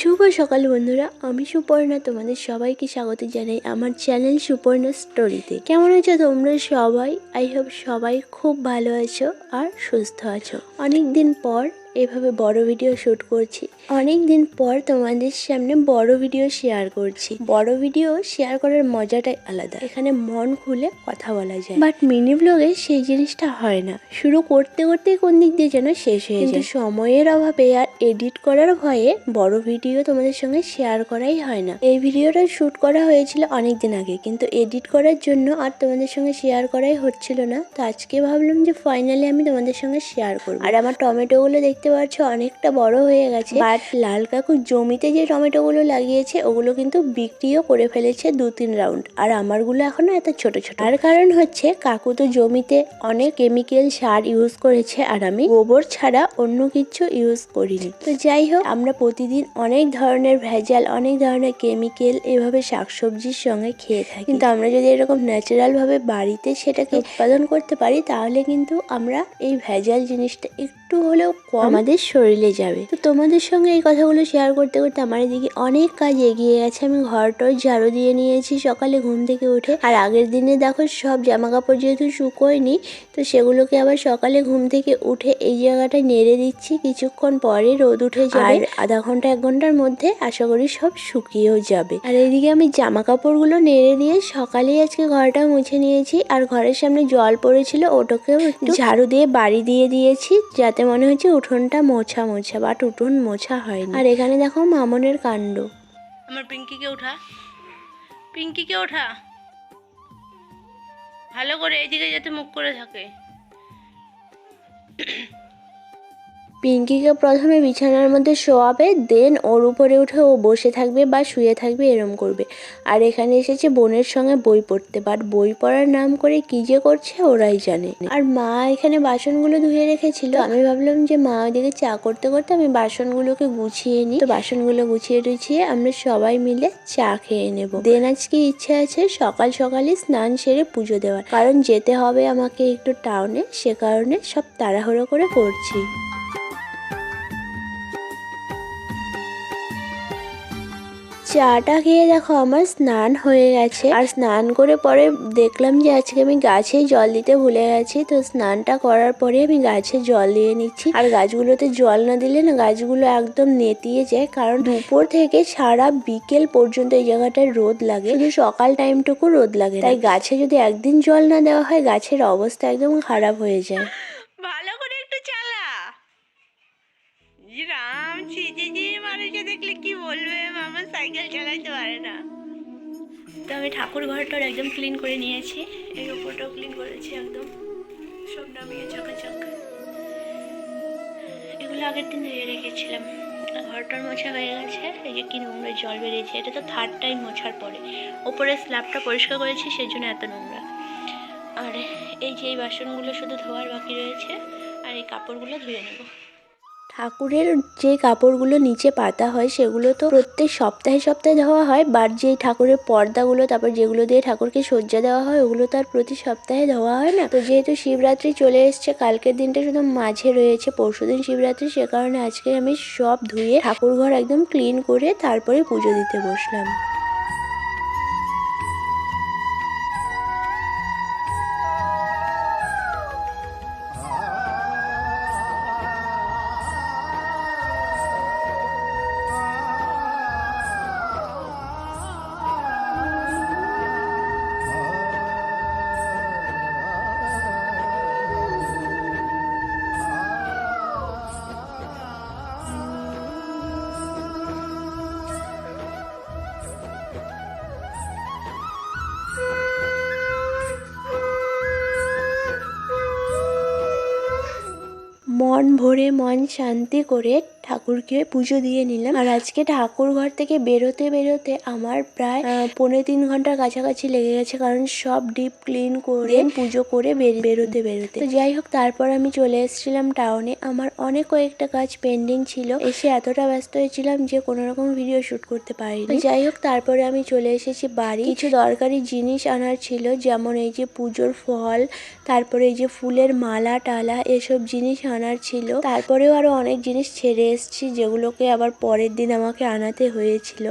শুভ সকাল বন্ধুরা, আমি সুপর্ণা, তোমাদের সবাইকে স্বাগত জানাই আমার চ্যানেল সুপর্ণা স্টোরিতে কেমন আছো তোমরা সবাই? আই হোপ সবাই খুব ভালো আছো আর সুস্থ আছো। অনেক দিন পর এভাবে বড় ভিডিও শ্যুট করছি। অনেক দিন পর তোমাদের সামনে বড় ভিডিও শেয়ার করছি। বড় ভিডিও শেয়ার করার মজাটাই আলাদা। এখানে মন খুলে কথা বলা যায়। বাট মিনি ব্লগে সেই জিনিসটা হয় না। শুরু করতে করতেই কোন দিক দিয়ে যেন শেষ হয়ে যায়। সময়ের অভাবে আর এডিট করার ভয়ে বড় ভিডিও তোমাদের সঙ্গে শেয়ার করাই হয় না। এই ভিডিওটা শুট করা হয়েছিল অনেক দিন আগে। কিন্তু এডিট করার জন্য আর তোমাদের সঙ্গে শেয়ার করাই হচ্ছিল না। তো আজকে ভাবলাম যে ফাইনালি আমি তোমাদের সঙ্গে শেয়ার করব। আর আমার টমেটো গুলো দেখতে পাচ্ছ অনেকটা বড় হয়ে গেছে। বাট লাল কাকু জমিতে যে টমেটো গুলো লাগিয়েছে ওগুলো কিন্তু বিক্রিও করে ফেলেছে দু তিন রাউন্ড আর আমারগুলো এখনও এত ছোট ছোট। আর কারণ হচ্ছে কাকু তো জমিতে অনেক কেমিক্যাল সার ইউজ করেছে আর আমি গোবর ছাড়া অন্য কিছু ইউজ করিনি। তো যাই হোক আমরা প্রতিদিন অনেক ধরনের ভেজাল অনেক ধরনের কেমিক্যাল এভাবে শাকসবজির সঙ্গে খেয়ে থাকি। কিন্তু আমরা যদি এরকম ন্যাচারাল ভাবে বাড়িতে সেটাকে উৎপাদন করতে পারি তাহলে কিন্তু আমরা এই ভেজাল জিনিসটা একটু হলেও কম আমাদের শরীরে যাবে। তো তোমাদের সঙ্গে এই কথাগুলো শেয়ার করতে করতে আমার এদিকে অনেক কাজ এগিয়ে গেছে। আমি ঘরটর ঝাড়ু দিয়ে নিয়েছি সকালে ঘুম থেকে উঠে। আর আগের দিনে দেখো সব জামা কাপড় যেহেতু শুকোয়নি তো সেগুলোকে আবার সকালে ঘুম থেকে উঠে এই জায়গাটায় নেড়ে দিচ্ছি। কিছুক্ষণ পরে রোদ উঠে যাবে। আর আধা ঘণ্টা এক ঘণ্টার মধ্যে আশা করি সব শুকিয়েও যাবে। আর এদিকে আমি জামা কাপড়গুলো নেড়ে দিয়ে সকালেই আজকে ঘরটা মুছে নিয়েছি। আর ঘরের সামনে জল পড়েছিল ওটাকেও একটু ঝাড়ু দিয়ে বাড়ি দিয়ে দিয়েছি যাতে মনে হচ্ছে উঠোনটা মোছা মোছা বাট উঠোন মোছা হয়নি। আর এখানে দেখো মামনের কাণ্ড। আমার পিঙ্কিকে ওঠা। পিঙ্কিকে ওঠা। ভালো করে এইদিকে যাতে মুখ করে থাকে। পিঙ্কিকে প্রথমে বিছানার মধ্যে শোয়াবে দেন ওর উপরে উঠে ও বসে থাকবে বা শুয়ে থাকবে, এরম করবে। আর এখানে এসেছে বোনের সঙ্গে বই পড়তে। বাট বই পড়ার নাম করে কি যে করছে ওরাই জানে। আর মা এখানে বাসনগুলো ধুয়ে রেখেছিল। আমি ভাবলাম যে মা ওইদিকে চা করতে করতে আমি বাসনগুলোকে গুছিয়ে নিই। তো বাসনগুলো গুছিয়ে টুছিয়ে আমরা সবাই মিলে চা খেয়ে নেব। দেন আজকে ইচ্ছে আছে সকাল সকালই স্নান সেরে পুজো দেওয়ার। কারণ যেতে হবে আমাকে একটু টাউনে সে কারণে সব তাড়াহুড়ো করে করছি। চাটা খেয়ে দেখো আমার স্নান হয়ে গেছে। আর স্নান করে পরে দেখলাম যে আজকে আমি গাছে জল দিতে ভুলে গেছি। তো স্নানটা করার পরে আমি গাছে জল দিয়ে নিচ্ছি। আর গাছগুলোতে জল না দিলে না গাছগুলো একদম নেতিয়ে যায়। কারণ দুপুর থেকে সারা বিকেল পর্যন্ত এই জায়গাটায় রোদ লাগে। শুধু সকাল টাইমটুকু রোদ লাগে তাই গাছে যদি একদিন জল না দেওয়া হয়, গাছের অবস্থা একদম খারাপ হয়ে যায়। মানুষকে দেখলে কি বলবে? মামা সাইকেল চালাইতে পারে না। তো আমি ঠাকুর ঘরটার একদম ক্লিন করে নিয়েছি। এই ওপরটাও ক্লিন করেছি একদম। সব নামিয়ে চকাচক এগুলো আগের দিন ধুয়ে রেখেছিলাম। ঘরটার মোছা হয়ে গেছে, এই যে কি নোংরা জল বেরিয়েছে। এটা তো থার্ড টাইম মোছার পরে। ওপরে স্ল্যাবটা পরিষ্কার করেছি সেই জন্য এত নোংরা। আর এই যে এই বাসনগুলো শুধু ধোয়ার বাকি রয়েছে, আর এই কাপড়গুলো ধুয়ে নেব। ঠাকুরের যে কাপড়গুলো নিচে পাতা হয়, সেগুলো তো প্রত্যেক সপ্তাহে সপ্তাহে ধোয়া হয়। বাট যে ঠাকুরের পর্দাগুলো, তারপর যেগুলো দিয়ে ঠাকুরকে সজ্জা দেওয়া হয়, ওগুলো তো আর প্রতি সপ্তাহে ধোয়া হয় না। তো যেহেতু শিবরাত্রি চলে এসছে, কালকের দিনটা শুধু মাঝে রয়েছে পরশুদিন শিবরাত্রি, সে কারণে আজকে আমি সব ধুয়ে ঠাকুর ঘর একদম ক্লিন করে তারপরে পুজো দিতে বসলাম। মন ভরে মন শান্তি করে ঠাকুরকে পুজো দিয়ে নিলাম। আর আজকে ঠাকুর ঘর থেকে বেরোতে বেরোতে আমার প্রায় পনেরো তিন ঘণ্টার কাছাকাছি লেগে গেছে। কারণ সব ডিপ ক্লিন করে পুজো করে বেরোতে বেরোতে। তো যাই হোক তারপর আমি চলে এসেছিলাম টাউনে আমার অনেক কয়েকটা কাজ পেন্ডিং ছিল। এসে এতটা ব্যস্ত হয়েছিলাম যে কোনো রকম ভিডিও শুট করতে পারিনি। যাই হোক তারপরে আমি চলে এসেছি বাড়ি। কিছু দরকারি জিনিস আনার ছিল যেমন এই যে পুজোর ফল তারপরে এই যে ফুলের মালা টালা এসব জিনিস আনার ছিল। তারপরেও আরও অনেক জিনিস ছেড়ে এসেছি যেগুলোকে আবার পরের দিন আমাকে আনাতে হয়েছিল।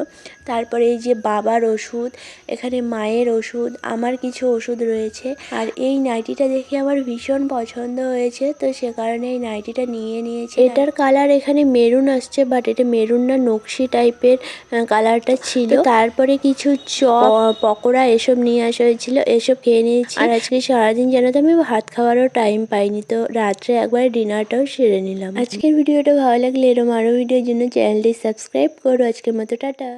তারপরে এই যে বাবার ওষুধ এখানে মায়ের ওষুধ আমার কিছু ওষুধ রয়েছে। আর এই নাইটিটা দেখে আমার ভীষণ পছন্দ হয়েছে তো সে কারণে এই নাইটিটা নিয়ে নিয়েছি। এটার কালার এখানে মেরুন আসছে বাট এটা মেরুন না নকশি টাইপের কালারটা ছিল। তারপরে কিছু চপ পকোড়া এসব নিয়ে আসা হয়েছিল এসব খেয়ে নিয়েছি। আর আজকে সারাদিন যেন তো আমি ভাত খাওয়ারও টাইম পাইনি তো রাত্রে একবার ডিনারটাও সেরে নিলাম। আজকের ভিডিওটা ভালো লাগলে এরকম আরও ভিডিওর জন্য চ্যানেলটি সাবস্ক্রাইব করো। আজকের মতো টাটা।